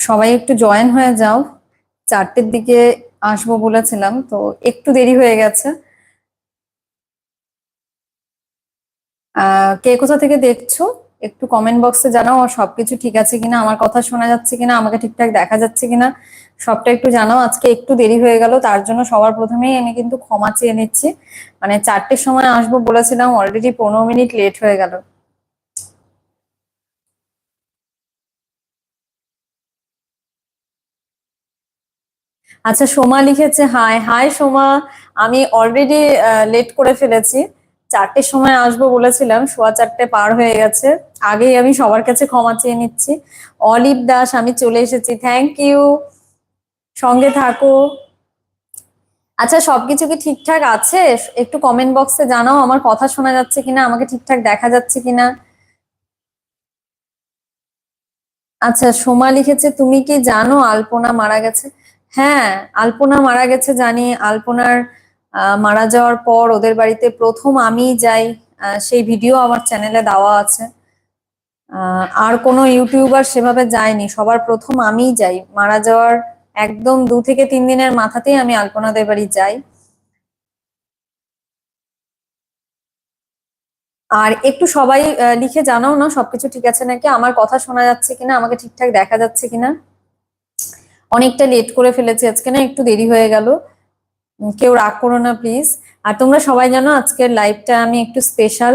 সবাই একটু জয়েন হয়ে যাও। চারটের দিকে আসব বলেছিলাম, তো একটু দেরি হয়ে গেছে। কে কোথা থেকে দেখছ? একটু কমেন্ট বক্সে জানাও, আর সবকিছু ঠিক আছে কিনা? আমার কথা শোনা যাচ্ছে কিনা? আমাকে ঠিকঠাক দেখা যাচ্ছে কিনা? সবটা একটু জানাও। আজকে একটু দেরি হয়ে গেল, তার জন্য সবার প্রথমেই আমি কিন্তু ক্ষমা চেয়ে নিচ্ছি। মানে চারটের সময় আসব বলেছিলাম অলরেডি পনেরো মিনিট লেট হয়ে গেল। আচ্ছা সোমা লিখেছে হাই হাই সোমা। আমি অলরেডি লেট করে ফেলেছি। চারটের সময় আসব বলেছিলাম, সোয়া চারটে পার হয়ে গেছে। আগেই আমি সবার কাছে ক্ষমা চেয়ে নিচ্ছি। অলিভ দাস, আমি চলে এসেছি। থ্যাংক ইউ সঙ্গে থাকো। আচ্ছা সবকিছু কি ঠিকঠাক আছে? একটু কমেন্ট বক্সে জানাও, আমার কথা শোনা যাচ্ছে কিনা? আমাকে ঠিকঠাক দেখা যাচ্ছে কিনা? আচ্ছা সোমা লিখেছে, তুমি কি জানো, আলপনা মারা গেছে? হ্যাঁ আলপনা মারা গেছে জানি। আলপনার মারা যাওয়ার পর ওদের বাড়িতে প্রথম আমি যাই সেই ভিডিও আমার চ্যানেলে দেওয়া আছে। আর কোনো ইউটিউবার সেভাবে যায়নি। সবার প্রথম আমিই যাই। মারা যাওয়ার একদম দু থেকে তিন দিনের মাথাতেই আমি আলপনাদের বাড়ি যাই। আর একটু সবাই লিখে জানাও না, সবকিছু ঠিক আছে নাকি? আমার কথা শোনা যাচ্ছে কিনা? আমাকে ঠিকঠাক দেখা যাচ্ছে কিনা? অনেকটা লেট করে ফেলেছি, আজকে না একটু দেরি হয়ে গেল। কেউ রাগ করো না প্লিজ আর তোমরা সবাই জানো আজকের লাইভটা আমি একটু স্পেশাল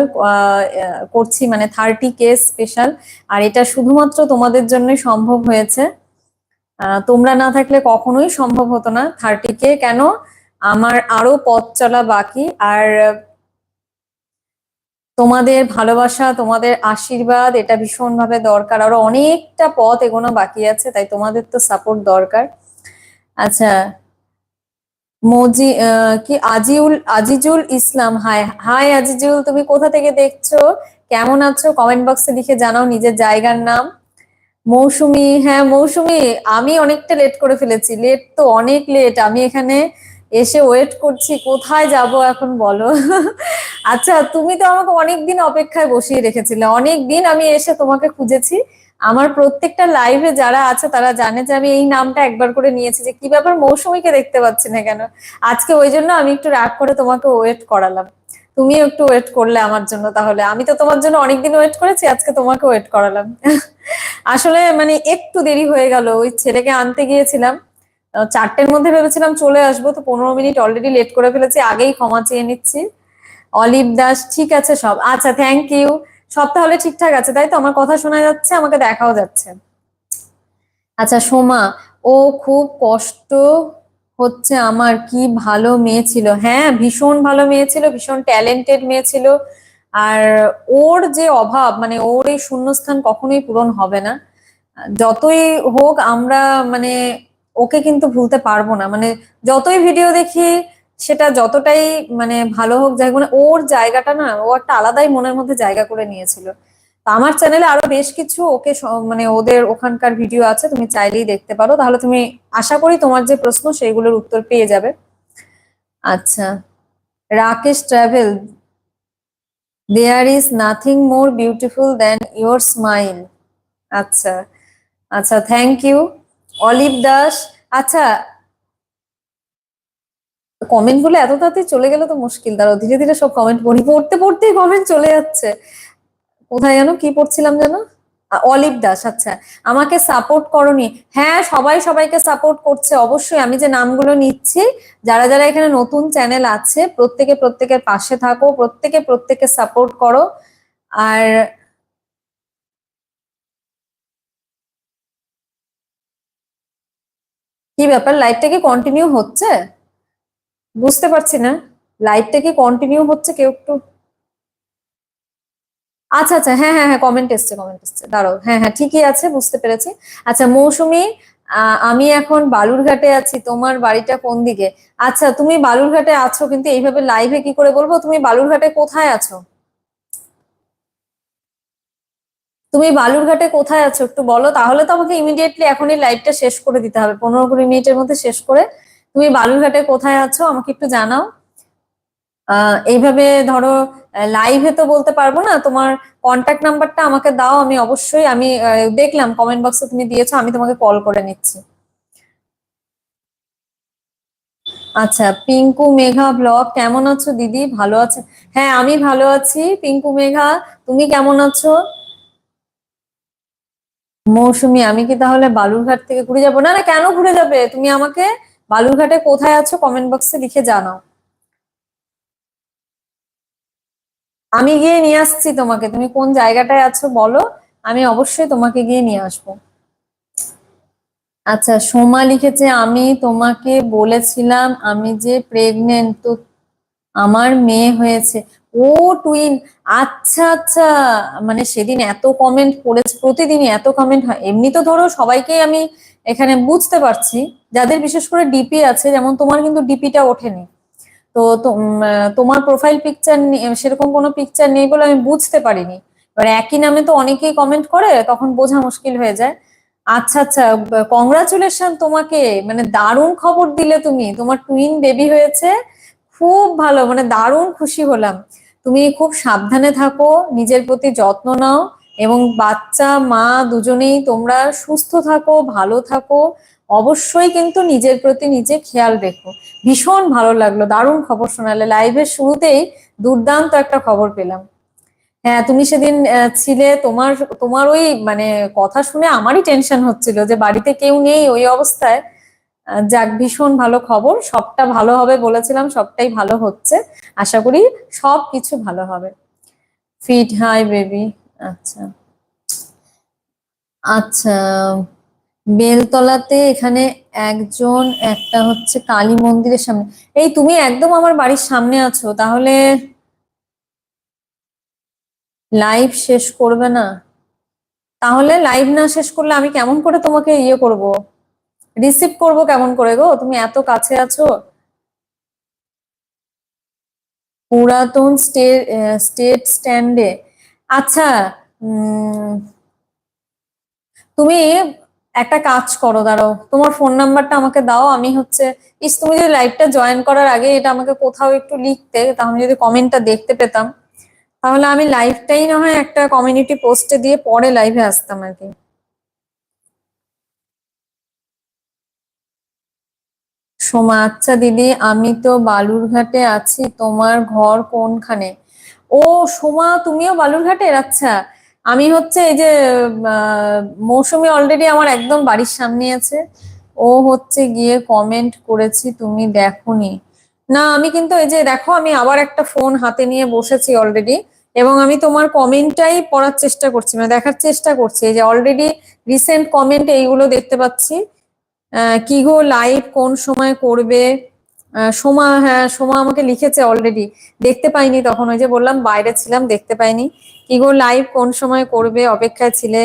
করছি মানে থার্টি কে স্পেশাল আর এটা শুধুমাত্র তোমাদের জন্যই সম্ভব হয়েছে। তোমরা না থাকলে কখনোই সম্ভব হতো না থার্টি কে কেন? আমার আরও পথ চলা বাকি। আর তোমাদের ভালোবাসা, তোমাদের আশীর্বাদ, এটা ভীষণভাবে দরকার। আরও অনেকটা পথ এগোনো বাকি আছে, তাই তোমাদের তো সাপোর্ট দরকার। আচ্ছা মজি কি আজিউল, আজিজুল ইসলাম হাই হাই আজিজুল, তুমি কোথা থেকে দেখছ? কেমন আছো? কমেন্ট বক্সে লিখে জানাও নিজের জায়গার নাম। মৌসুমি হ্যাঁ মৌসুমি, আমি অনেকটা লেট করে ফেলেছি। লেট তো অনেক লেট আমি এখানে এসে ওয়েট করছি, কোথায় যাব এখন বলো? আচ্ছা তুমি তো আমাকে অনেকদিন অপেক্ষায় বসিয়ে রেখেছিলে। অনেক দিন আমি এসে তোমাকে খুঁজেছি। আমার প্রত্যেকটা লাইভে যারা আছে, তারা জানে যে আমি এই নামটা একবার করে নিয়েছি যে কি ব্যাপার মৌসুমীকে দেখতে পাচ্ছি না কেন। আজকে ওই জন্য আমি একটু রাগ করে তোমাকে ওয়েট করালাম। তুমিও একটু ওয়েট করলে আমার জন্য তাহলে। আমি তো তোমার জন্য অনেকদিন ওয়েট করেছি, আজকে তোমাকে ওয়েট করালাম। আসলে মানে একটু দেরি হয়ে গেল। ওই ছেলেকে আনতে গিয়েছিলাম। চারটের মধ্যে ভেবেছিলাম চলে আসব, তো পনেরো মিনিট অলরেডি লেট করে ফেলেছি, আগেই ক্ষমা চেয়ে নিচ্ছি। অলিভ দাস, ঠিক আছে সব আচ্ছা থ্যাংক ইউ সব তাহলে ঠিকঠাক আছে, তাই তো? আমার কথা শোনা যাচ্ছে, আমাকে দেখাও যাচ্ছে। আচ্ছা সোমা, ও খুব কষ্ট হচ্ছে আমার, কি ভালো মেয়ে ছিল। হ্যাঁ ভীষণ ভালো মেয়ে ছিল, ভীষণ ট্যালেন্টেড মেয়ে ছিল। আর ওর যে অভাব মানে ওর এই শূন্যস্থান কখনোই পূরণ হবে না। যতই হোক, আমরা মানে ওকে কিন্তু ভুলতে পারব না। মানে যতই ভিডিও দেখি, সেটা যতটাই মানে ভালো হোক, যাই মানে ওর জায়গাটা না, ও একটা আলাদাই মনের মধ্যে জায়গা করে নিয়েছিল। তো আমার চ্যানেলে আরও বেশ কিছু ওকে মানে ওদের ওখানকার ভিডিও আছে, তুমি চাইলেই দেখতে পারো। তাহলে তুমি আশা করি তোমার যে প্রশ্ন, সেইগুলোর উত্তর পেয়ে যাবে। আচ্ছা Rakesh travel there is nothing more beautiful than your smile আচ্ছা আচ্ছা থ্যাংক ইউ অলিভ দাস। আচ্ছা কমেন্টগুলো এত তাড়াতাড়ি চলে গেলে তো মুশকিল। দাঁড়াও, ধীরে ধীরে সব কমেন্ট পড়ি। পড়তে পড়তেই কমেন্ট চলে যাচ্ছে। কোথায় যেন কি পড়ছিলাম যেন? অলিভ দাস আচ্ছা। আমাকে সাপোর্ট করনি। হ্যাঁ সবাই সবাইকে সাপোর্ট করছে, অবশ্যই। আমি যে নামগুলো নিচ্ছি, যারা যারা এখানে নতুন চ্যানেল আছে, প্রত্যেকে প্রত্যেকের পাশে থাকো, প্রত্যেকে প্রত্যেকে সাপোর্ট করো। আর কি ব্যাপার? লাইভটা কি কন্টিনিউ হচ্ছে? বুঝতে পারছি না। লাইভটা কি কন্টিনিউ হচ্ছে? কেউ একটু আচ্ছা আচ্ছা হ্যাঁ হ্যাঁ হ্যাঁ কমেন্ট এসছে কমেন্ট এসছে। দাঁড়াও হ্যাঁ হ্যাঁ ঠিকই আছে, বুঝতে পেরেছি। আচ্ছা মৌসুমি আমি এখন বালুরঘাটে আছি। তোমার বাড়িটা কোন দিকে? আচ্ছা তুমি বালুরঘাটে আছো, কিন্তু এইভাবে লাইভে কি করে বলব? তুমি বালুরঘাটে কোথায় আছো? তুমি বালুরঘাটে কোথায় আছো একটু বলো, তাহলে তো আমাকে ইমিডিয়েটলি এখনই লাইভটা শেষ করে দিতে হবে। পনেরো কুড়ি মিনিটের মধ্যে শেষ করে তুমি বালুরঘাটে কোথায় আছো আমাকে একটু জানাও। এইভাবে ধরো লাইভে তো বলতে পারব না, তোমার কন্ট্যাক্ট নাম্বারটা আমাকে দাও, আমি অবশ্যই, আমি দেখলাম কমেন্ট বক্সে তুমি দিয়েছ, আমি তোমাকে কল করে নিচ্ছি। আচ্ছা পিঙ্কু মেঘা ব্লগ, কেমন আছো দিদি? ভালো আছে? হ্যাঁ আমি ভালো আছি। পিঙ্কু মেঘা, তুমি কেমন আছো? মৌসুমি, আমি কি তাহলে বালুরঘাট থেকে ঘুরে যাব? না না, কেন ঘুরে যাবে? তুমি আমাকে বালুরঘাটে কোথায় আছো কমেন্ট বক্সে লিখে জানাও। আমি গিয়ে নিয়ে আসছি তোমাকে। তুমি কোন জায়গাটায় আছো বলো। আমি অবশ্যই তোমাকে গিয়ে নিয়ে আসব। আচ্ছা সোমা লিখেছে, আমি তোমাকে বলেছিলাম আমি যে প্রেগনেন্ট তো আমার মেয়ে হয়েছে। ও টুইন আচ্ছা আচ্ছা। মানে সেদিন এত কমেন্ট পড়েছে প্রতিদিনই এত কমেন্ট হয়। এমনি তো ধরো সবাইকেই আমি এখানে বুঝতে পারছি, যাদের বিশেষ করে ডিপি আছে, যেমন তোমার কিন্তু ডিপিটা ওঠেনি। তো তোমার প্রোফাইল পিকচার সেরকম কোনো পিকচার নেই বলে আমি বুঝতে পারিনি। এবার একই নামে তো অনেকেই কমেন্ট করে, তখন বোঝা মুশকিল হয়ে যায়। আচ্ছা আচ্ছা কংগ্রাচুলেশন তোমাকে মানে দারুণ খবর দিলে তুমি। তোমার টুইন বেবি হয়েছে, খুব ভালো মানে দারুণ খুশি হলাম। তুমি খুব সাবধানে থাকো, নিজের প্রতি যত্ন নাও এবং বাচ্চা, মা দুজনেই তোমরা সুস্থ থাকো, ভালো থাকো। অবশ্যই কিন্তু নিজের প্রতি নিজে খেয়াল রেখো। ভীষণ ভালো লাগল, দারুণ খবর শোনালে। লাইভের শুরুতেই দুর্দান্ত একটা খবর পেলাম। হ্যাঁ তুমি সেদিন ছিলে, তোমার তোমার ওই মানে কথা শুনে আমারই টেনশন হচ্ছিল যে বাড়িতে কেউ নেই ওই অবস্থায়। যাক, ভীষণ ভালো খবর। সবটা ভালো হবে বলেছিলাম, সবটাই ভালো হচ্ছে। আশা করি সব কিছু ভালো হবে। ফিট হাই বেবি আচ্ছা। আচ্ছা বেলতলাতে এখানে একজন, একটা হচ্ছে কালী মন্দিরের সামনে। এই তুমি একদম আমার বাড়ির সামনে আছো, তাহলে লাইভ শেষ করবে না। তাহলে লাইভ না শেষ করলে আমি কেমন করে তোমাকে ইয়ে করব? রিসিভ করব কেমন করে গো? তুমি এত কাছে আছো? পুরাতন স্টেট স্টেট স্ট্যান্ডে আচ্ছা তুমি একটা কাজ করো, দাঁড়াও। তোমার ফোন নাম্বারটা আমাকে দাও। আমি হচ্ছে, ইস, তুমি যদি লাইভটা জয়েন করার আগে এটা আমাকে কোথাও একটু লিখতে, তাহলে যদি কমেন্টটা দেখতে পেতাম। তাহলে আমি লাইভটাই না হয় একটা কমিউনিটি পোস্টে দিয়ে পরে লাইভে আসতাম আর কি। সোমা আচ্ছা দিদি, আমি তো বালুরঘাটে আছি, তোমার ঘর কোনখানে? ও সোমা, তুমিও বালুরঘাটের? আচ্ছা আমি হচ্ছে এই যে মৌসুমী অলরেডি আমার একদম বাড়ির সামনে আছে। ও হচ্ছে গিয়ে কমেন্ট করেছি, তুমি দেখোনি। না, আমি কিন্তু এই যে, দেখো, আমি আবার একটা ফোন হাতে নিয়ে বসেছি অলরেডি এবং আমি তোমার কমেন্টটাই পড়ার চেষ্টা করছি মানে দেখার চেষ্টা করছি। এই যে অলরেডি রিসেন্ট কমেন্ট এইগুলো দেখতে পাচ্ছি। কি গো লাইভ কোন সময় করবে? সোমা হ্যাঁ সোমা আমাকে লিখেছে অলরেডি দেখতে পাইনি তখন, ওই যে বললাম, বাইরে ছিলাম, দেখতে পাইনি। কি গো লাইভ কোন সময় করবে? অপেক্ষায় ছিলে।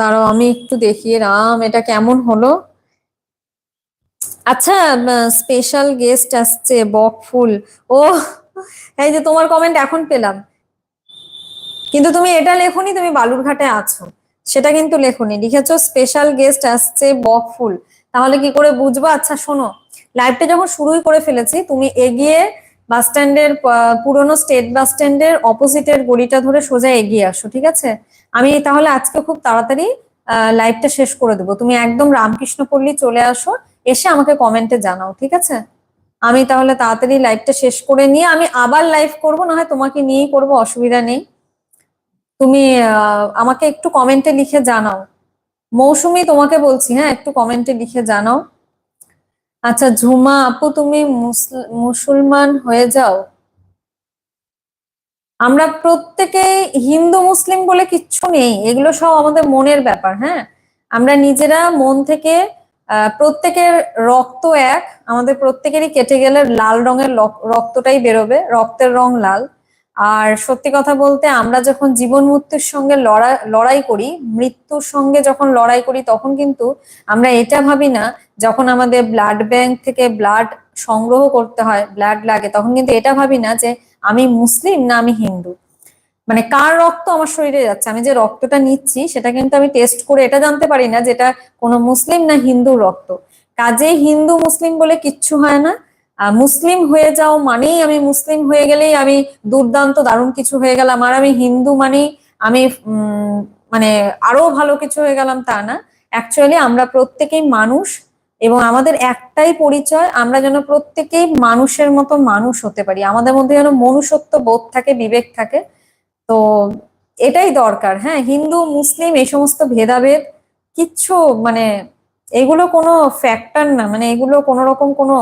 দাঁড়াও, আমি একটু দেখি। রাম, এটা কেমন হলো? আচ্ছা স্পেশাল গেস্ট আসছে, বকফুল। ও এই যে তোমার কমেন্ট এখন পেলাম। কিন্তু তুমি এটা লেখোনি, তুমি বালুরঘাটে আছো। সেটা কিন্তু লেখোনি। লিখেছো স্পেশাল গেস্ট আসছে বকফুল। তাহলে কি করে বুঝব? আচ্ছা শোনো। লাইভটা যখন শুরুই করে ফেলেছি, তুমি এগিয়ে বাস স্ট্যান্ডের পুরনো স্টেট বাস স্ট্যান্ডের অপোজিটের গলিটা ধরে সোজা এগিয়ে আসো, ঠিক আছে? আমি তাহলে আজকে খুব তাড়াতাড়ি লাইভটা শেষ করে দেবো। তুমি একদম রামকৃষ্ণ পল্লী চলে আসো, এসে আমাকে কমেন্টে জানাও, ঠিক আছে? আমি তাহলে তাড়াতাড়ি লাইভটা শেষ করে নিয়ে আমি আবার লাইভ করব না হয় তোমাকে নিয়েই করব, অসুবিধা নেই। তুমি আমাকে একটু কমেন্টে লিখে জানাও। মৌসুমি, তোমাকে বলছি হ্যাঁ একটু কমেন্টে লিখে জানাও। আচ্ছা ঝুমা আপু, তুমি মুসল- মুসলমান হয়ে যাও। আমরা প্রত্যেকে হিন্দু, মুসলিম বলে কিচ্ছু নেই। এগুলো সব আমাদের মনের ব্যাপার হ্যাঁ? আমরা নিজেরা মন থেকে প্রত্যেকের রক্ত এক। আমাদের প্রত্যেকেরই কেটে গেলে লাল রঙের রক্তটাই বেরোবে। রক্তের রং লাল। আর সত্যি কথা বলতে আমরা যখন জীবন মৃত্যুর সঙ্গে লড়াই লড়াই করি, মৃত্যুর সঙ্গে যখন লড়াই করি, তখন কিন্তু আমরা এটা ভাবি না, যখন আমাদের ব্লাড ব্যাংক থেকে ব্লাড সংগ্রহ করতে হয় ব্লাড লাগে, তখন কিন্তু এটা ভাবি না যে আমি মুসলিম না আমি হিন্দু। মানে কার রক্ত আমার শরীরে যাচ্ছে? আমি যে রক্তটা নিচ্ছি, সেটা কিন্তু আমি টেস্ট করে এটা জানতে পারি না যেটা কোনো মুসলিম না হিন্দু রক্ত। কাজে হিন্দু, মুসলিম বলে কিচ্ছু হয় না। মুসলিম হয়ে যাও মানেই আমি মুসলিম হয়ে গেলেই আমি দুর্দান্ত, দারুণ কিছু হয়ে গেলাম। আর আমি হিন্দু মানেই আমি মানে আরও ভালো কিছু হয়ে গেলাম তা না। অ্যাকচুয়ালি আমরা প্রত্যেকেই মানুষ এবং আমাদের একটাই পরিচয়, আমরা যেন প্রত্যেকেই মানুষের মতো মানুষ হতে পারি। আমাদের মধ্যে যেন মনুষ্যত্ব বোধ থাকে, বিবেক থাকে। তো এটাই দরকার হ্যাঁ? হিন্দু, মুসলিম, এই সমস্ত ভেদাভেদ কিচ্ছু মানে এগুলো কোনো ফ্যাক্টর না। মানে এগুলো কোনো রকম কোনো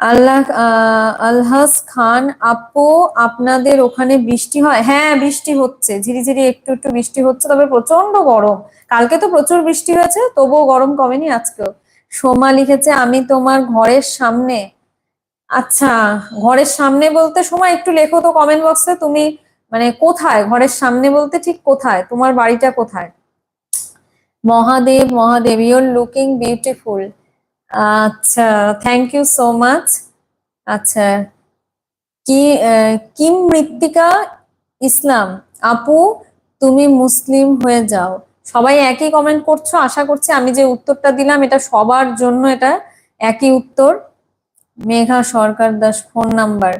আল্লাহ আলহাস খান, আপু, আপনাদের ওখানে বৃষ্টি হয়? হ্যাঁ বৃষ্টি হচ্ছে। ঝিরিঝিরি একটু একটু বৃষ্টি হচ্ছে, তবে প্রচণ্ড গরম। কালকে তো প্রচুর বৃষ্টি হয়েছে, তবুও গরম কমেনি আজকেও। সোমা লিখেছে, আমি তোমার ঘরের সামনে। আচ্ছা ঘরের সামনে বলতে সময় একটু লেখো তো কমেন্ট বক্সে তুমি মানে কোথায়? ঘরের সামনে বলতে ঠিক কোথায়? তোমার বাড়িটা কোথায়? Mahadev Mahadev your looking beautiful আচ্ছা থ্যাংক ইউ সো মাচ আচ্ছা কি কিম মৃত্তিকা ইসলাম? আপু, তুমি মুসলিম হয়ে যাও। সবাই একই কমেন্ট করছ, আশা করছি আমি যে উত্তরটা দিলাম, এটা সবার জন্য এটা একই উত্তর। মেঘা সরকার দাস ফোন নাম্বার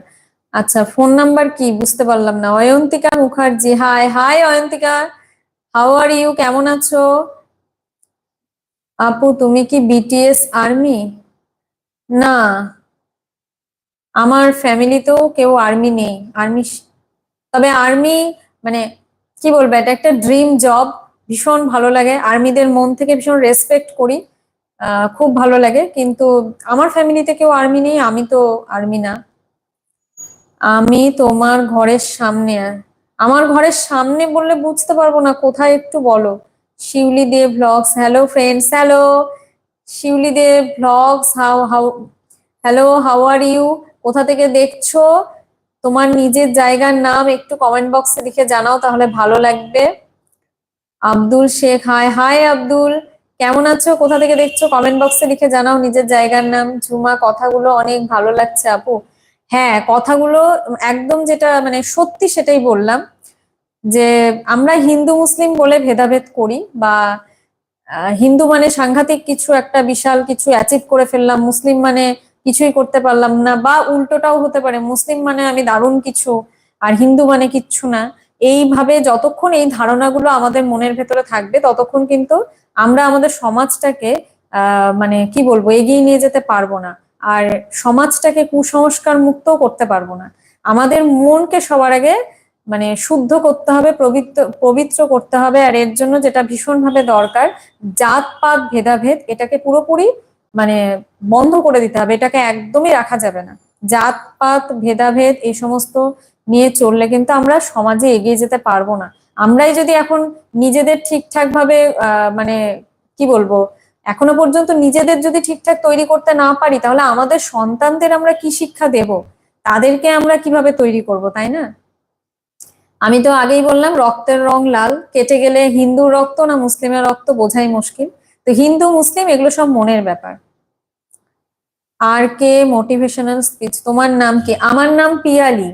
আচ্ছা ফোন নাম্বার কি? বুঝতে পারলাম না। Ayantika Mukherjee hi hi Ayantika. How are you কেমন আছো? আপু, তুমি কি বিটিএস আর্মি না। আমার ফ্যামিলিতেও কেউ আর্মি নেই। আর্মি তবে আর্মি মানে কি বলব, এটা একটা ড্রিম জব ভীষণ ভালো লাগে। আর্মিদের মন থেকে ভীষণ রেসপেক্ট করি। খুব ভালো লাগে। কিন্তু আমার ফ্যামিলিতে কেউ আর্মি নেই। আমি তো আর্মি না। আমি তোমার ঘরের সামনে। আমার ঘরের সামনে বললে বুঝতে পারব না। কোথায় একটু বলো। Shiuli De blogs hello friends hello Shiuli De blogs how how hello how are you কোথা থেকে দেখছ? তোমার নিজের জায়গার নাম একটু কমেন্ট বক্সে লিখে জানাও, তাহলে ভালো লাগবে। Abdul Sheikh hi hi Abdul. কেমন আছো? কোথা থেকে দেখছ? কমেন্ট বক্সে লিখে জানাও নিজের জায়গার নাম। ঝুমা, কথাগুলো অনেক ভালো লাগছে আপু। হ্যাঁ কথাগুলো একদম যেটা মানে সত্যি সেটাই বললাম। যে আমরা হিন্দু মুসলিম বলে ভেদাভেদ করি বা হিন্দু মানে সাংঘাতিক কিছু একটা বিশাল কিছু অ্যাচিভ করে ফেললাম, মুসলিম মানে কিছুই করতে পারলাম না বা উল্টোটাও হতে পারে, মুসলিম মানে আমি দারুণ কিছু আর হিন্দু মানে কিচ্ছু না। এইভাবে যতক্ষণ এই ধারণাগুলো আমাদের মনের ভেতরে থাকবে, ততক্ষণ কিন্তু আমরা আমাদের সমাজটাকে মানে কি বলব, এগিয়ে নিয়ে যেতে পারব না আর সমাজটাকে কুসংস্কার মুক্তও করতে পারব না। আমাদের মনকে সবার আগে মানে শুদ্ধ করতে হবে পবিত্র পবিত্র করতে হবে, আর এর জন্য যেটা ভীষণভাবে দরকার, জাতপাত, ভেদাভেদ, এটাকে পুরোপুরি মানে বন্ধ করে দিতে হবে, এটাকে একদমই রাখা যাবে না। জাতপাত, ভেদাভেদ, এই সমস্ত নিয়ে চললে কিন্তু আমরা সমাজে এগিয়ে যেতে পারব না। আমরাই যদি এখন নিজেদের ঠিকঠাক ভাবে মানে কি বলব, এখনও পর্যন্ত নিজেদের যদি ঠিকঠাক তৈরি করতে না পারি, তাহলে আমাদের সন্তানদের আমরা কি শিক্ষা দেব? তাদেরকে আমরা কীভাবে তৈরি করব, তাই না? আমি তো আগেই বললাম, রক্তের রং লাল। কেটে গেলে হিন্দু রক্ত না মুসলিমের রক্ত বোঝাই মুশকিল। তো হিন্দু, মুসলিম এগুলো সব মনের ব্যাপার। আর কে মোটিভেশনাল স্পিচ তোমার নাম কি? আমার নাম পিয়ালি।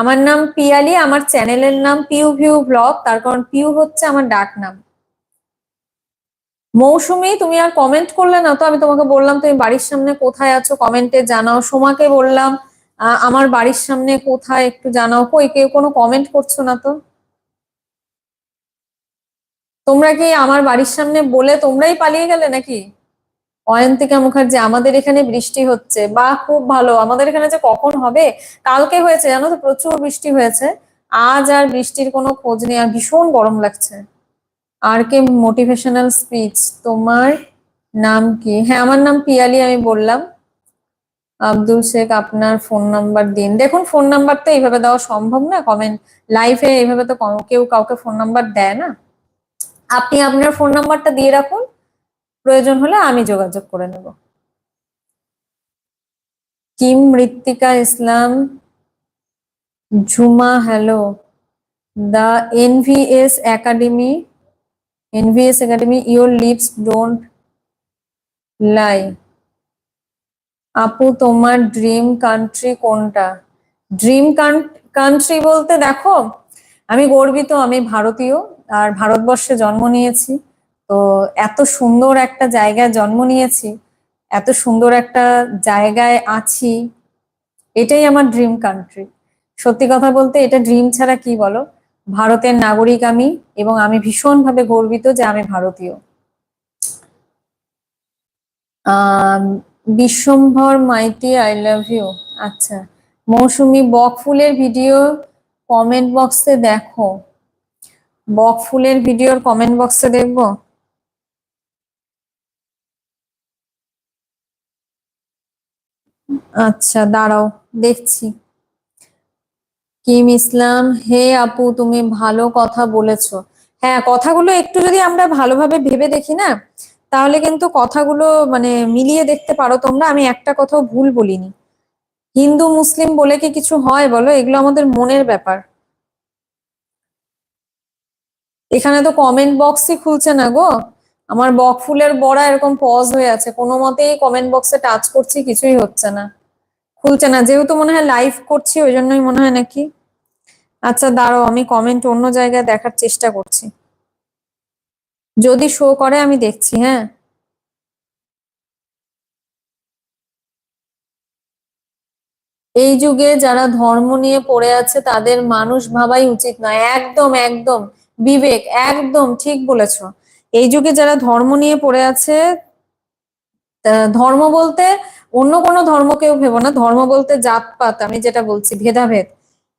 আমার নাম পিয়ালি, আমার চ্যানেলের নাম পিউ ভিউ ব্লগ। তার কারণ পিউ হচ্ছে আমার ডাক নাম। মৌসুমি, তুমি আর কমেন্ট করলে না তো? আমি তোমাকে বললাম, তুমি বাড়ির সামনে কোথায় আছো? কমেন্টে জানাও। সোমাকে বললাম আমার বাড়ির সামনে কোথায় একটু জানাও। কই, কেউ কোনো কমেন্ট করছ না তো? তোমরা কি আমার বাড়ির সামনে বলে তোমরাই পালিয়ে গেলে নাকি? অয়ন্তিকা মুখার্জি, আমাদের এখানে বৃষ্টি হচ্ছে। বা খুব ভালো। আমাদের এখানে যে কখন হবে? কালকে হয়েছে, জানো তো? প্রচুর বৃষ্টি হয়েছে। আজ আর বৃষ্টির কোনো খোঁজ নেই। আর ভীষণ গরম লাগছে। আর কে মোটিভেশনাল স্পিচ তোমার নাম কি? হ্যাঁ আমার নাম পিয়ালি, আমি বললাম। আব্দুল শেখ আপনার ফোন নাম্বার দিন। দেখুন ফোন নাম্বার তো এইভাবে দেওয়া সম্ভব না। কমেন্ট লাইভে এইভাবে তো কেউ কাউকে ফোন নাম্বার দেয় না। আপনি আপনার ফোন নাম্বারটা দিয়ে রাখুন। প্রয়োজন হলে আমি যোগাযোগ করে নেব। Kim Mrittika Islam, Jhuma hello the NVS academy NVS academy your lips don't lie আপু, তোমার ড্রিম কান্ট্রি কোনটা? ড্রিম কান্ট্রি বলতে দেখো, আমি গর্বিত, আমি ভারতীয়, আর ভারতবর্ষে জন্ম নিয়েছি। তো এত সুন্দর একটা জায়গায় জন্ম নিয়েছি, এত সুন্দর একটা জায়গায় আছি, এটাই আমার ড্রিম কান্ট্রি সত্যি কথা বলতে, এটা ড্রিম ছাড়া কি বলো? ভারতের নাগরিক আমি, এবং আমি ভীষণভাবে গর্বিত যে আমি ভারতীয়। Bishwambhar Maity I love you আচ্ছা মৌসুমি বক ফুলের ভিডিও কমেন্ট বক্সে দেখো। বক ফুলের ভিডিওর কমেন্ট বক্সে দেখব? আচ্ছা দাঁড়াও, দেখছি। কিম ইসলাম, হে আপু, তুমি ভালো কথা বলেছ। হ্যাঁ কথাগুলো একটু যদি আমরা ভালোভাবে ভেবে দেখি না তাহলে কিন্তু কথাগুলো মানে মিলিয়ে দেখতে পারো তোমরা। আমি একটা কথাও ভুল বলিনি। হিন্দু, মুসলিম বলে কি কিছু হয় বলো? এগুলো আমাদের মনের ব্যাপার। এখানে তো কমেন্ট বক্সই খুলছে না গো। আমার বক ফুলের বড়া এরকম পজ হয়ে আছে। কোনো মতেই কমেন্ট বক্সে টাচ করছি, কিছুই হচ্ছে না। খুলছে না। যেহেতু মনে হয় লাইভ করছি, ওই জন্যই মনে হয় নাকি? আচ্ছা দাঁড়াও, আমি কমেন্ট অন্য জায়গায় দেখার চেষ্টা করছি। যদি শো করে, আমি দেখছি হ্যাঁ? এই যুগে যারা ধর্ম নিয়ে পড়ে আছে, তাদের মানুষ ভাবাই উচিত নয়। একদম একদম। বিবেক, একদম, ঠিক বলেছ। এই যুগে যারা ধর্ম নিয়ে পড়ে আছে ধর্ম বলতে অন্য কোনো ধর্ম কেউ ভেবো না। ধর্ম বলতে জাতপাত, আমি যেটা বলছি, ভেদাভেদ।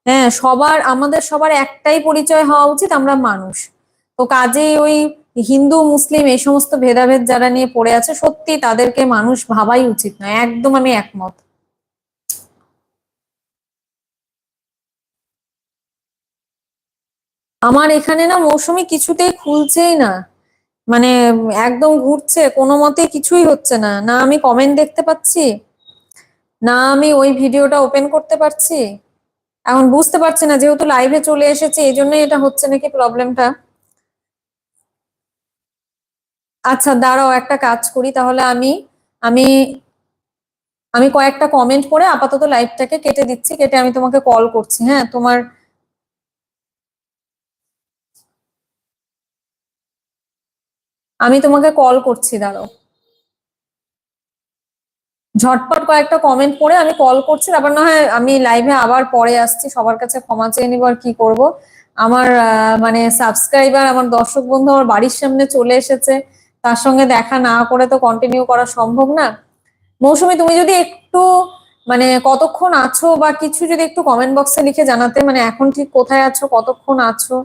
হ্যাঁ সবার, আমাদের সবার একটাই পরিচয় হওয়া উচিত, আমরা মানুষ। তো কাজেই ওই হিন্দু, মুসলিম এই সমস্ত ভেদাভেদ যারা নিয়ে পড়ে আছে, সত্যি তাদেরকে মানুষ ভাবাই উচিত নয়। একদম আমি একমত। আমার এখানে না মৌসুমি কিছুতেই খুলছেই না। মানে একদম ঘুরছে, কোনো মতে কিছুই হচ্ছে না। না আমি কমেন্ট দেখতে পাচ্ছি, না আমি ওই ভিডিওটা ওপেন করতে পারছি। এখন বুঝতে পারছি না, যেহেতু লাইভে চলে এসেছে, এই জন্যই এটা হচ্ছে নাকি প্রবলেমটা আচ্ছা দাঁড়াও, একটা কাজ করি। তাহলে আমি আমি আমি কয়েকটা কমেন্ট করে আপাতত লাইভটাকে কেটে দিচ্ছি, কেটে আমি তোমাকে কল করছি হ্যাঁ? তোমার আমি তোমাকে কল করছি, দাঁড়াও। ঝটপট কয়েকটা কমেন্ট করে আমি কল করছি। তারপর না হয় আমি লাইভে আবার পরে আসছি, সবার কাছে ক্ষমা চেয়ে নিব আর কি করব। আমার মানে সাবস্ক্রাইবার আমার দর্শক বন্ধু আমার বাড়ির সামনে চলে এসেছে। তার সঙ্গে দেখা না করে তো কন্টিনিউ করা সম্ভব না। মৌসুমি, তুমি যদি একটু মানে কতক্ষণ আছো বা কিছু যদি একটু কমেন্ট বক্সে লিখে জানাতে মানে এখন ঠিক কোথায় আছো, কতক্ষণ আছো?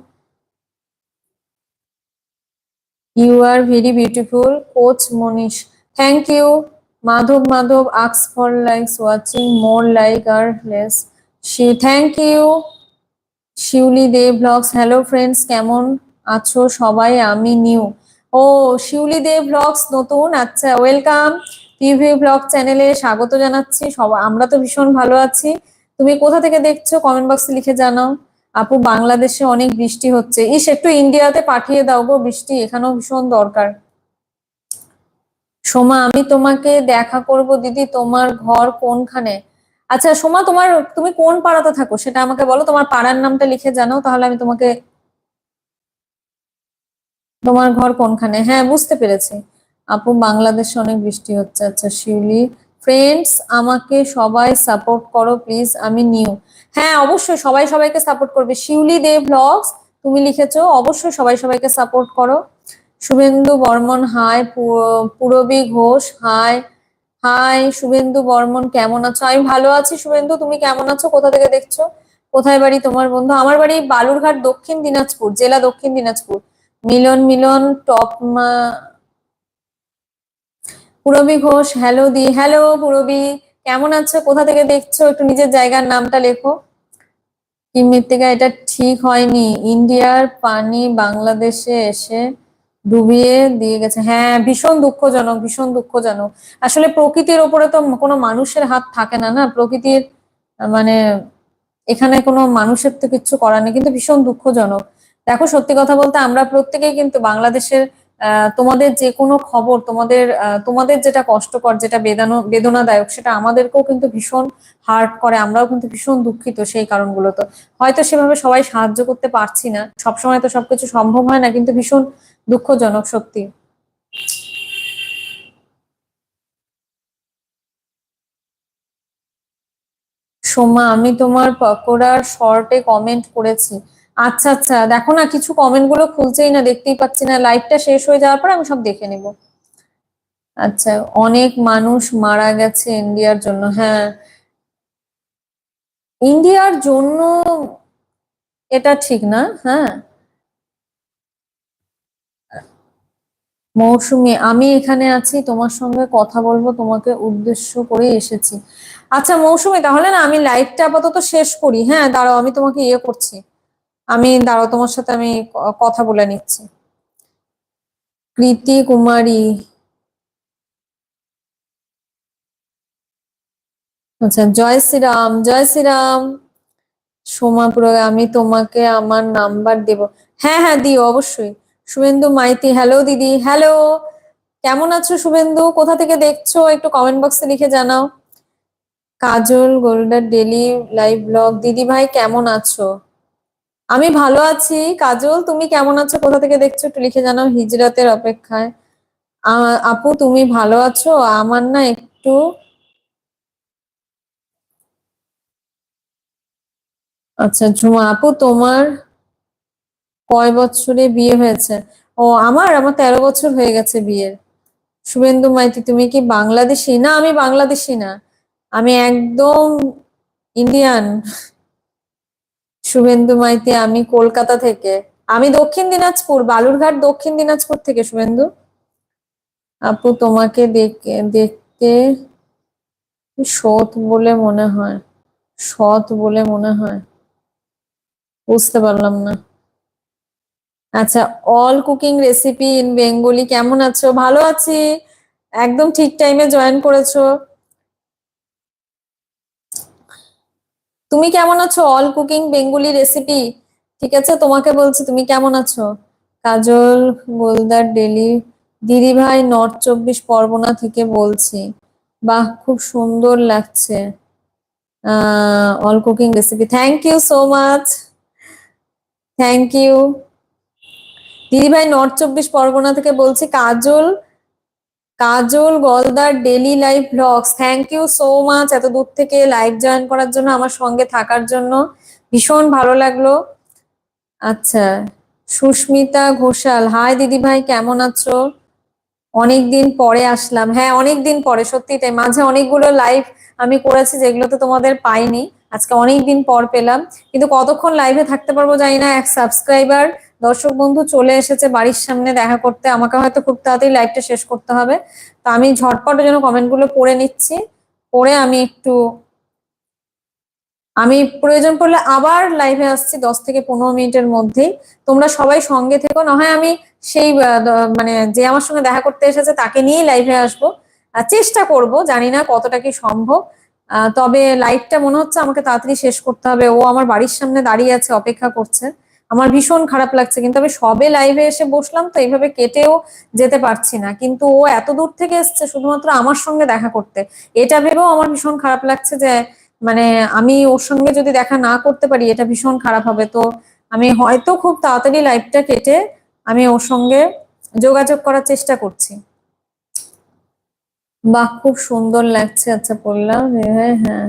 You are very beautiful coach Manish thank you Madhav Madhav asks for likes watching more like R less she thank you Shiuli De blogs hello friends কেমন আছো? সবাই, আমি নিউ। ও, শিউলি দে ব্লগস নতুন? আচ্ছা ওয়েলকাম। টিভি ব্লগ চ্যানেলে স্বাগত জানাচ্ছি। সবাই আমরা তো ভীষণ ভালো আছি। তুমি কোথা থেকে দেখছ? কমেন্ট বক্সে লিখে জানাও। আপু, বাংলাদেশে অনেক বৃষ্টি হচ্ছে। ইস, একটু ইন্ডিয়াতে পাঠিয়ে দাও গো। বৃষ্টি এখানেও ভীষণ দরকার। সোমা, আমি তোমাকে দেখা করব, দিদি, তোমার ঘর কোনখানে? আচ্ছা সোমা, তোমার, তুমি কোন পাড়াতে থাকো? সেটা আমাকে বলো। তোমার পাড়ার নামটা লিখে জানাও, তাহলে আমি তোমাকে তোমার ঘর কোনখানে? হ্যাঁ বুঝতে পেরেছি। আপু, বাংলাদেশে অনেক বৃষ্টি হচ্ছে। আচ্ছা শিউলি ফ্রেন্ডস আমাকে সবাই সাপোর্ট করো প্লিজ আমি নিউ হ্যাঁ অবশ্যই সবাই সবাইকে সাপোর্ট করবে। শিউলি দে ব্লগস তুমি লিখেছো, অবশ্যই সবাই সবাইকে সাপোর্ট করো। Suvendu Barman hi Purabi Ghosh hi hi Suvendu Barman, কেমন আছো? আমি ভালো আছি, শুভেন্দু, তুমি কেমন আছো? কোথা থেকে দেখছ? কোথায় বাড়ি তোমার বন্ধু? আমার বাড়ি বালুরঘাট, দক্ষিণ দিনাজপুর, জেলা দক্ষিণ দিনাজপুর। মিলন মিলন, টপ মা। পুরবী ঘোষ, হ্যালো দি, হ্যালো পুরবী, কেমন আছো? কোথা থেকে দেখছ? একটু নিজের জায়গার নামটা লেখো। কি মৃত্তিকা? এটা ঠিক হয়নি। ইন্ডিয়ার পানি বাংলাদেশে এসে ডুবিয়ে দিয়ে গেছে। হ্যাঁ ভীষণ দুঃখজনক ভীষণ দুঃখজনক। আসলে প্রকৃতির ওপরে তো কোনো মানুষের হাত থাকে না না? প্রকৃতির মানে এখানে কোনো মানুষের তো কিচ্ছু করার নেই, কিন্তু ভীষণ দুঃখজনক। দেখো, সত্যি কথা বলতে আমরা প্রত্যেকেই কিন্তু বাংলাদেশের তোমাদের যে কোনো খবর, তোমাদের তোমাদের যেটা কষ্টকর, যেটা বেদনা, বেদনাদায়ক, সেটা আমাদেরকেও কিন্তু ভীষণ হার্ট করে, আমরাও কিন্তু ভীষণ দুঃখিত সেই কারণগুলো তো হয়তো সেভাবে সবাই সাহায্য করতে পারছি না। সবসময় তো সবকিছু সম্ভব হয় না, কিন্তু ভীষণ দুঃখজনক, সত্যি। সোমা, আমি তোমার পকোড়ার শর্টে কমেন্ট করেছি। আচ্ছা আচ্ছা। দেখো না, কিছু কমেন্টগুলো খুলছেই না, দেখতেই পাচ্ছি না। লাইভটা শেষ হয়ে যাওয়ার পর আমি সব দেখে নিব। আচ্ছা অনেক মানুষ মারা গেছে ইন্ডিয়ার জন্য। হ্যাঁ। ইন্ডিয়ার জন্য এটা ঠিক না হ্যাঁ। মৌসুমি, আমি এখানে আছি, তোমার সঙ্গে কথা বলব, তোমাকে উদ্দেশ্য করে এসেছি। আচ্ছা মৌসুমি, তাহলে না, আমি লাইভটা আপাতত শেষ করি। হ্যাঁ দাঁড়াও, আমি তোমাকে ইয়ে করছি। আমি, দাঁড়াও, তোমার সাথে আমি কথা বলে নিচ্ছি। কৃতি কুমারী। আচ্ছা জয় শ্রীরাম জয় শ্রীরাম। সোমাপুর আমি তোমাকে আমার নাম্বার দেব। হ্যাঁ হ্যাঁ দিও, অবশ্যই। শুভেন্দু মাইতি, হ্যালো, দিদি, হ্যালো। কেমন আছো শুভেন্দু? কোথা থেকে দেখছ? একটু কমেন্ট বক্সে লিখে জানাও। Kajal Goldar daily live blog. দিদি ভাই, কেমন আছো? আমি ভালো আছি। কাজল, তুমি কেমন আছো? কোথা থেকে দেখছ? একটু লিখে জানাও হিজরতের অপেক্ষায়। আপু, তুমি ভালো আছো? আমার না একটু আচ্ছা ঝুমা, আপু, তোমার কয় বছরে বিয়ে হয়েছে? ও, আমার? আমার তেরো বছর হয়ে গেছে বিয়ের। শুভেন্দু মাইতি, তুমি কি বাংলাদেশি? না, আমি বাংলাদেশি না। আমি একদম ইন্ডিয়ান। শুভেন্দু মাইতি, আমি কলকাতা থেকে। আমি দক্ষিণ দিনাজপুর, বালুরঘাট দক্ষিণ দিনাজপুর থেকে, শুভেন্দু। আপু, তোমাকে দেখে, দেখতে সৎ বলে মনে হয়। সৎ বলে মনে হয়। বুঝতে পারলাম না। আচ্ছা all cooking recipe in Bengali কেমন আছো? ভালো আছি। একদম ঠিক টাইমে জয়েন করেছ। তুমি কেমন আছো? অল কুকিং বেঙ্গলি রেসিপি ঠিক আছে, তোমাকে বলছি, তুমি কেমন আছো? কাজল গোলদার ডেলি দিদি ভাই নর্থ চব্বিশ পরগনা থেকে বলছি। বাহ, খুব সুন্দর লাগছে। All cooking recipe thank you so much thank you দিদি ভাই নর্থ চব্বিশ পরগনা থেকে বলছি, Kajal Kajal Goldar daily live blogs thank you so much এত দূর থেকে লাইভ জয়েন করার জন্য, আমার সঙ্গে থাকার জন্য। ভীষণ ভালো লাগল। আচ্ছা সুস্মিতা ঘোষাল হাই দিদি ভাই, কেমন আছো? অনেকদিন পরে আসলাম। হ্যাঁ অনেকদিন পরে, সত্যি তাই। মাঝে অনেকগুলো লাইভ আমি করেছি যেগুলোতে তোমাদের পাইনি। আজকে অনেকদিন পর পেলাম। কিন্তু কতক্ষণ লাইভে থাকতে পারব জানি না, এক সাবস্ক্রাইবার দর্শক বন্ধু চলে এসেছে বাড়ির সামনে দেখা করতে। আমাকে হয়তো খুব তাড়াতাড়ি লাইভটা শেষ করতে হবে। তো আমি ঝটপট যেন কমেন্টগুলো পড়ে নিচ্ছি। পড়ে আমি একটু, আমি প্রয়োজন পড়লে আবার লাইভে আসছি দশ থেকে পনেরো মিনিটের মধ্যেই। তোমরা সবাই সঙ্গে থেকো, না হয় আমি সেই মানে যে আমার সঙ্গে দেখা করতে এসেছে তাকে নিয়েই লাইভে আসব। চেষ্টা করব, জানি না কতটা কি সম্ভব। তবে লাইভটা মনে হচ্ছে আমাকে তাড়াতাড়ি শেষ করতে হবে। ও আমার বাড়ির সামনে দাঁড়িয়ে আছে, অপেক্ষা করছে। আমার ভীষণ খারাপ লাগছে, কিন্তু আমি সবে লাইভে এসে বসলাম তো এইভাবে কেটেও যেতে পারছি না। কিন্তু ও এত দূর থেকে এসছে শুধুমাত্র আমার সঙ্গে দেখা করতে। এটা ভেবেও আমার ভীষণ খারাপ লাগছে যে মানে আমি ওর সঙ্গে যদি দেখা না করতে পারি, এটা ভীষণ খারাপ হবে। তো আমি হয়তো খুব তাড়াতাড়ি লাইভটা কেটে আমি ওর সঙ্গে যোগাযোগ করার চেষ্টা করছি। বাহ, খুব সুন্দর লাগছে। আচ্ছা পড়লাম হ্যাঁ হ্যাঁ।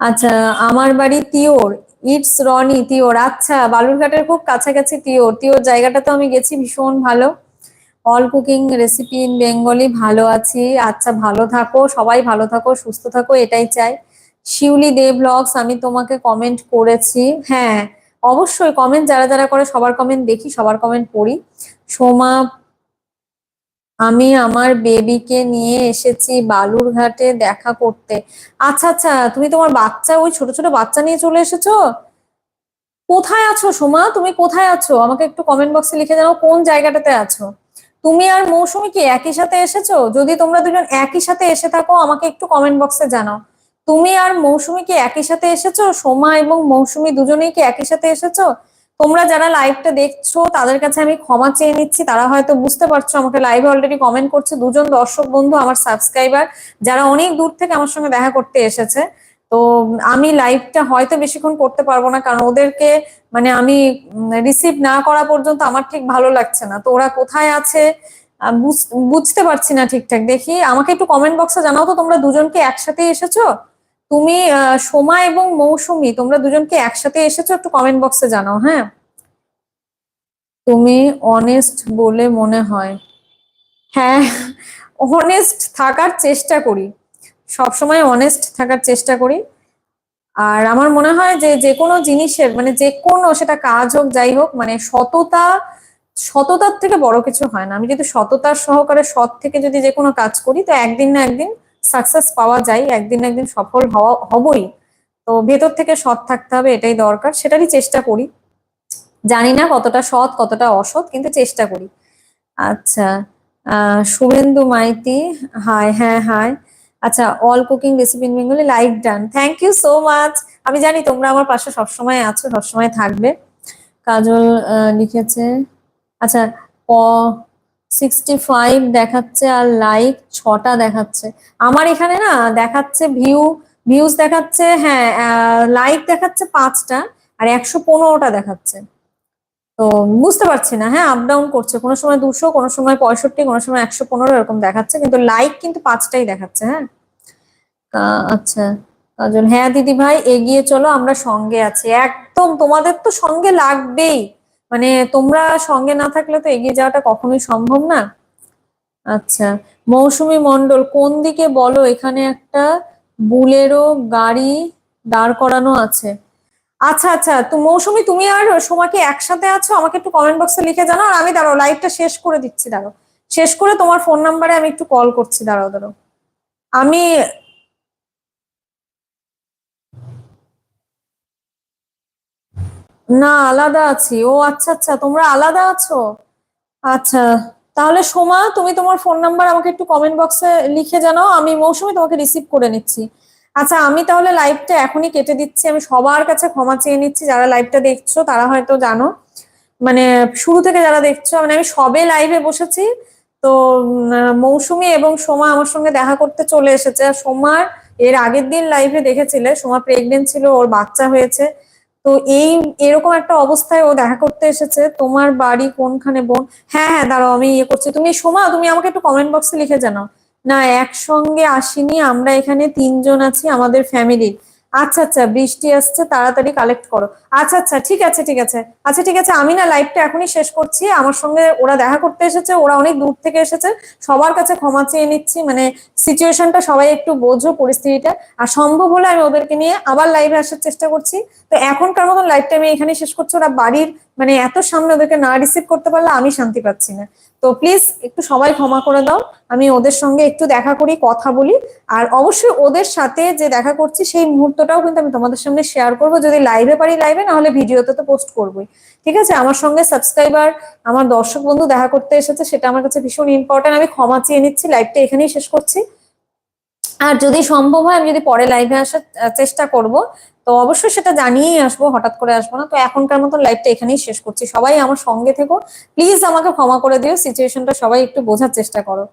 আচ্ছা আমার বাড়ি তিওর। ইটস রনি, তিওর। আচ্ছা বালুরঘাটের খুব কাছাকাছি তিওর। তিওর জায়গাটা তো আমি গেছি, ভীষণ ভালো। All cooking recipe in Bengali ভালো আছি। আচ্ছা ভালো থাকো, সবাই ভালো থাকো, সুস্থ থাকো, এটাই চাই। শিউলি দে ব্লগস, আমি তোমাকে কমেন্ট করেছি। হ্যাঁ অবশ্যই কমেন্ট যারা যারা করে সবার কমেন্ট দেখি, সবার কমেন্ট পড়ি। সোমা আমি আমার বেবিকে নিয়ে এসেছি বালুরঘাটে দেখা করতে। আচ্ছা আচ্ছা তুমি তোমার বাচ্চা, ওই ছোট ছোট বাচ্চা নিয়ে চলে এসেছ? কোথায় আছো সোমা? তুমি কোথায় আছো? আমাকে একটু কমেন্ট বক্সে লিখে জানাও, কোন জায়গাটাতে আছো? তুমি আর মৌসুমি কি একই সাথে এসেছ? যদি তোমরা দুজন একই সাথে এসে থাকো, আমাকে একটু কমেন্ট বক্সে জানাও। তুমি আর মৌসুমি কি একই সাথে এসেছ? সোমা এবং মৌসুমি দুজনেই কি একই সাথে এসেছ? তোমরা যারা লাইভটা দেখছ, তাদের কাছে আমি ক্ষমা চেয়ে নিচ্ছি। তারা হয়তো বুঝতে পারছ, আমাকে লাইভে অলরেডি কমেন্ট করছে দুজন দর্শক বন্ধু, আমার সাবস্ক্রাইবার যারা অনেক দূর থেকে আমার সঙ্গে দেখা করতে এসেছে। তো আমি লাইভটা হয়তো বেশিক্ষণ করতে পারব না, কারণ ওদেরকে মানে আমি রিসিভ না করা পর্যন্ত আমার ঠিক ভালো লাগছে না। তো ওরা কোথায় আছে বুঝ- বুঝতে পারছি না ঠিকঠাক। দেখি, আমাকে একটু কমেন্ট বক্সে জানাও তো তোমরা দুজনকে একসাথে এসেছ। তুমি সোমা এবং মৌসুমি, তোমরা দুজনকে একসাথে এসেছ? একটু কমেন্ট বক্সে জানাও হ্যাঁ? তুমি অনেস্ট বলে মনে হয়। হ্যাঁ অনেস্ট থাকার চেষ্টা করি। সবসময় অনেস্ট থাকার চেষ্টা করি। আর আমার মনে হয় যে যে কোনো জিনিসের মানে যে কোনো, সেটা কাজ হোক, যাই হোক মানে সততা, সততার থেকে বড় কিছু হয় না। আমি যদি সততার সহকারে সৎ থেকে যদি যে কোনো কাজ করি, তো একদিন না একদিন সাকসেস পাওয়া যায়, একদিন একদিন সফল হওয়া হবই। তো ভেতর থেকে সৎ থাকতে হবে, এটাই দরকার। সেটারই চেষ্টা করি। জানি না কতটা সৎ, কতটা অসৎ, কিন্তু চেষ্টা করি। আচ্ছা শুভেন্দু মাইতি হাই হ্যাঁ হাই আচ্ছা all cooking recipe in Bengali like done thank you so much আমি জানি তোমরা আমার পাশে সবসময় আছো, সবসময় থাকবে। কাজল লিখেছে। আচ্ছা সিক্সটি ফাইভ দেখাচ্ছে আর লাইক ছটা দেখাচ্ছে। আমার এখানে না দেখাচ্ছে ভিউ ভিউজ দেখাচ্ছে হ্যাঁ লাইক দেখাচ্ছে পাঁচটা আর একশো পনেরোটা দেখাচ্ছে। তো বুঝতে পারছি না হ্যাঁ আপ ডাউন করছে। কোনো সময় দুশো, কোনো সময় পঁয়ষট্টি, কোনো সময় একশো পনেরো এরকম দেখাচ্ছে, কিন্তু লাইক কিন্তু পাঁচটাই দেখাচ্ছে হ্যাঁ। আচ্ছা কাজল হ্যাঁ দিদি ভাই, এগিয়ে চলো, আমরা সঙ্গে আছি। একদম তোমাদের তো সঙ্গে লাগবেই। মানে তোমরা সঙ্গে না থাকলে তো এগিয়ে যাওয়াটা কখনোই সম্ভব না। আচ্ছা মৌসুমী মন্ডল কোন দিকে বলো? এখানে একটা বুলেরো গাড়ি দাঁড় করানো আছে। আচ্ছা আচ্ছা তো মৌসুমী, তুমি আর সোমাকে একসাথে আছো? আমাকে একটু কমেন্ট বক্সে লিখে জানাও। আর আমি, দাঁড়াও লাইভটা শেষ করে দিচ্ছি, দাঁড়াও। শেষ করে তোমার ফোন নাম্বারে আমি একটু কল করছি, দাঁড়াও দাঁড়াও। আমি না, আলাদা আছি। ও আচ্ছা আচ্ছা তোমরা আলাদা আছো? আচ্ছা তাহলে সোমা, তুমি তোমার ফোন নাম্বার আমাকে একটু কমেন্ট বক্সে লিখে জানাও, আমি মৌসুমী তোমাকে রিসিভ করে নিচ্ছি। আচ্ছা আমি তাহলে লাইভটা এখনই কেটে দিচ্ছি, আমি সবার কাছে ক্ষমা চেয়ে নিচ্ছি, যারা লাইভটা দেখছ, তারা হয়তো জানো। মানে শুরু থেকে যারা দেখছ মানে আমি সবে লাইভে বসেছি, তো মৌসুমি এবং সোমা আমার সঙ্গে দেখা করতে চলে এসেছে। আর সোমার, এর আগের দিন লাইভে দেখেছিলে, সোমা প্রেগনেন্ট ছিল, ওর বাচ্চা হয়েছে। তো এই, এরকম একটা অবস্থায় ও দেখা করতে এসেছে। তোমার বাড়ি কোনখানে বোন? হ্যাঁ হ্যাঁ দাঁড়াও, আমি ইয়ে করছি। তুমি সোমা তুমি আমাকে একটু কমেন্ট বক্সে লিখে জানাও। না, একসঙ্গে আসিনি, আমরা এখানে তিনজন আছি, আমাদের ফ্যামিলি আচ্ছা আচ্ছা বৃষ্টি আসছে, তাড়াতাড়ি কালেক্ট করো। আচ্ছা আচ্ছা ঠিক আছে ঠিক আছে। আচ্ছা ঠিক আছে, আমি না লাইভটা এখনই শেষ করছি। আমার সঙ্গে ওরা দেখা করতে এসেছে, ওরা অনেক দূর থেকে এসেছে। সবার কাছে ক্ষমা চেয়ে নিচ্ছি মানে সিচুয়েশনটা সবাই একটু বোঝো পরিস্থিতিটা। আর সম্ভব হলে আমি ওদেরকে নিয়ে আবার লাইভে আসার চেষ্টা করছি। তো এখনকার মতন লাইভটা আমি এখানে শেষ করছি। ওরা বাড়ির মানে এত সামনে ওদেরকে না রিসিভ করতে পারলে আমি শান্তি পাচ্ছি না। তো প্লিজ একটু সবাই ক্ষমা করে দাও। আমি ওদের সঙ্গে একটু দেখা করি, কথা বলি। আর অবশ্যই ওদের সাথে যে দেখা করছি, সেই মুহূর্তটাও কিন্তু আমি তোমাদের সামনে শেয়ার করব। যদি লাইভে পারি লাইভে না হলে ভিডিওতে তো পোস্ট করবোই। ঠিক আছে? আমার সঙ্গে সাবস্ক্রাইবার আমার দর্শক বন্ধু দেখা করতে এসেছে, সেটা আমার কাছে ভীষণ ইম্পর্টেন্ট আমি ক্ষমা চেয়ে নিচ্ছি লাইভটা এখানেই শেষ করছি। আর যদি সম্ভব হয়, আমি যদি পরে লাইভে আসার চেষ্টা করব, তো অবশ্যই সেটা জানিয়েই আসব, হঠাৎ করে আসব না। তো এখনকার মতো লাইভটা এখানেই শেষ করছি। সবাই আমার সঙ্গে থেকো। প্লিজ আমাকে ক্ষমা করে দিও। সিচুয়েশনটা সবাই একটু বোঝার চেষ্টা করো।